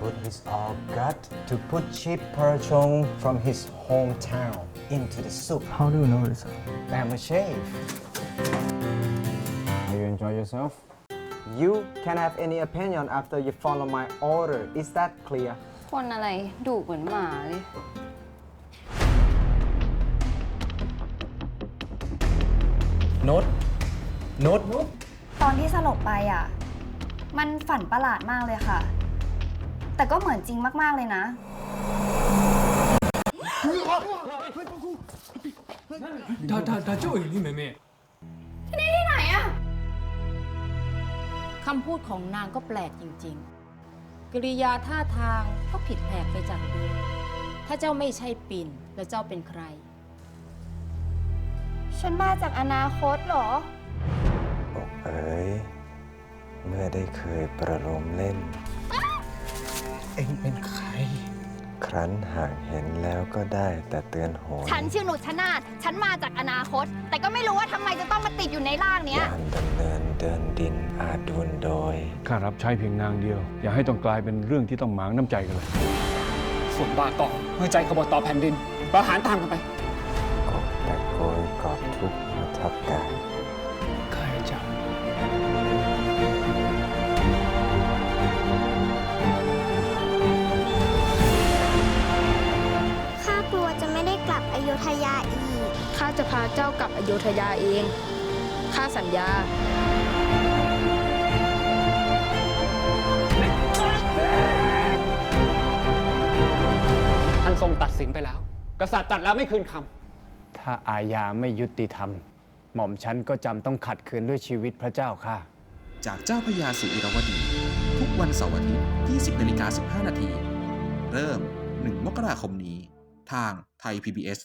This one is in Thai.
put his all gut to put cheap perchong from his hometown into the soup. How do you know this? I'm a chef. You enjoy yourself? You can have any opinion after you follow my order. Is that clear? คนอะไรดุเหมือนหมาเลย โน้ตโน้ต ตอนที่สลบไปอ่ะ มันฝันประหลาดมากเลยค่ะ แต่ก็เหมือนจริงมาก ๆ เลยนะ ဒါဒါဒါကျုပ်အိမ်လေးမေမေ คำพูดของนางก็แปลกจริงๆ กิริยาท่าทางก็ผิดแผกไปจากเดิม ถ้าเจ้าไม่ใช่ปิ่น แล้วเจ้าเป็นใคร ฉันมาจากอนาคตเหรอ อกเอ๋ยเมื่อได้เคยประโลมเล่น เ อ็งเป็นใคร ครั้นหากเห็นแล้วก็ได้แต่เตือนโหยฉันชื่อหนุชนาธฉันมาจากอนาคต แต่ก็ไม่รู้ว่าทำไมจะต้องมาติดอยู่ในร่างเนี้ย ยานดำเนินเดินดินอาจดวนโดย ข้ารับใช้เพียงนางเดียว อย่าให้ต้องกลายเป็นเรื่องที่ต้องหมางน้ำใจกันเลย ส่วนบาเกาะเมื่อใจขบฏต่อแผ่นดิน ประหารตามกันไป กบแต่โกยกอบทุกข์มาทับกาย ข้าจะพาเจ้ากลับอโยธยาเอง ข้าสัญญา ท่านทรงตัดสินไปแล้ว กษัตริย์ตัดแล้วไม่คืนคำ ถ้าอาญาไม่ยุติธรรม หม่อมฉันก็จำต้องขัดขืนด้วยชีวิตพระเจ้าค่ะ จากเจ้าพระยาศรีอิรวดี ทุกวันเสาร์อาทิตย์ 20นาฬิกา15 นาที เริ่ม 1 มกราคมนี้ ทางไทย PBS